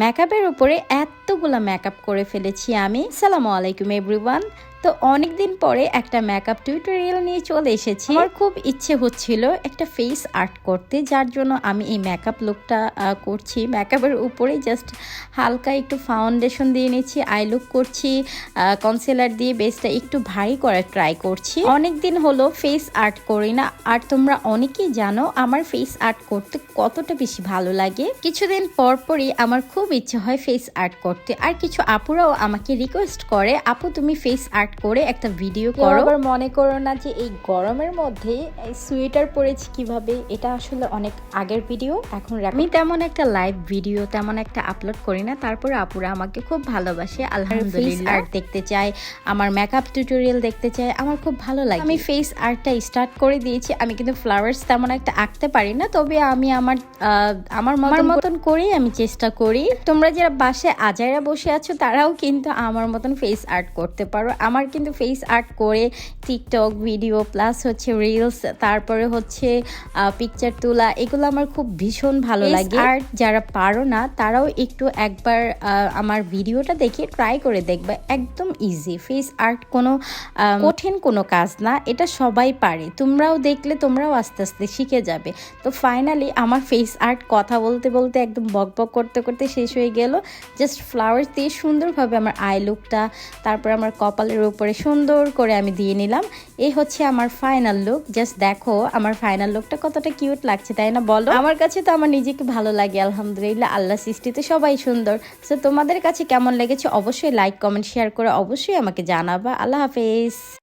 মেকআপের উপরে এতগুলো মেকআপ করে ফেলেছি আমি। সালামু আলাইকুম এভরিওয়ান তো অনেক দিন পরে একটা মেকআপ টিউটোরিয়াল নিয়ে চলে এসেছি। আমার খুব ইচ্ছে হচ্ছিল একটা ফেস আর্ট করতে যার জন্য আমি এই মেকআপ লুকটা করছি। মেকআপের উপরে জাস্ট হালকা একটু ফাউন্ডেশন দিয়ে নিচ্ছি আই লুক করছি কনসিলার দিয়ে বেসটা একটু ভারী করার ট্রাই করছি। অনেক দিন হলো ফেস আর্ট করি না আর তোমরা অনেকেই জানো আমার ফেস আর্ট করতে কতটা বেশি ভালো লাগে। কিছুদিন পর পরই আমার খুব ইচ্ছে হয় ফেস আর্ট করতে আর কিছু আপুরাও আমাকে রিকোয়েস্ট করে আপু তুমি ফেস আর্ট করে একটা ভিডিও করো। আবার মনে করো না যে এই গরমের মধ্যে সোয়েটার পরেছি কীভাবে? এটা আসলে অনেক আগের ভিডিও এখন আমি তেমন একটা লাইভ ভিডিও তেমন একটা আপলোড করি না। তারপরে আপুরা আমাকে খুব ভালোবাসে। আলহামদুলিল্লাহ। আর্ট দেখতে চাই আমার মেকআপ টিউটোরিয়াল দেখতে চাই আমার খুব ভালো লাগে। আমি ফেস আর্টটা স্টার্ট করে দিয়েছি। আমি কিন্তু ফ্লাওয়ার্স তেমন একটা আঁকতে পারি না। তবে আমি আমার আহ, আমার মতন মতন করেই আমি চেষ্টা করি। তোমরা যারা বাসায় আজাইরা বসে আছো তারাও কিন্তু আমার মতন ফেস আর্ট করতে পারো। আমার কিন্তু ফেস আর্ট করে টিকটক ভিডিও প্লাস হচ্ছে রিলস তারপরে হচ্ছে পিকচার তোলা এগুলো আমার খুব ভীষণ ভালো লাগে। আর যারা পারো না তারাও একটু একবার আমার ভিডিওটা দেখে ট্রাই করে দেখবে। একদম ইজি ফেস আর্ট কোনো কঠিন কোনো কাজ না এটা সবাই পারে। তোমরাও দেখলে তোমরাও আস্তে আস্তে শিখে যাবে। তো ফাইনালি আমার ফেস আর্ট কথা বলতে বলতে একদম বক বক করতে করতে শেষ হয়ে গেল। জাস্ট ফ্লাওয়ার দিয়ে সুন্দরভাবে আমার আই লুকটা তারপর আমার কপালের উপরে সুন্দর করে আমি দিয়ে নিলাম। এই হচ্ছে আমার ফাইনাল লুক জাস্ট দেখো, আমার ফাইনাল লুকটা কতটা কিউট লাগছে, তাই না বলো? আমার কাছে তো আমার নিজেকে ভালো লাগে, আলহামদুলিল্লাহ। আল্লাহ সৃষ্টিতে সবাই সুন্দর। সো তোমাদের কাছে কেমন লেগেছে? অবশ্যই লাইক কমেন্ট শেয়ার করে অবশ্যই আমাকে জানাবা। আল্লাহ হাফেজ।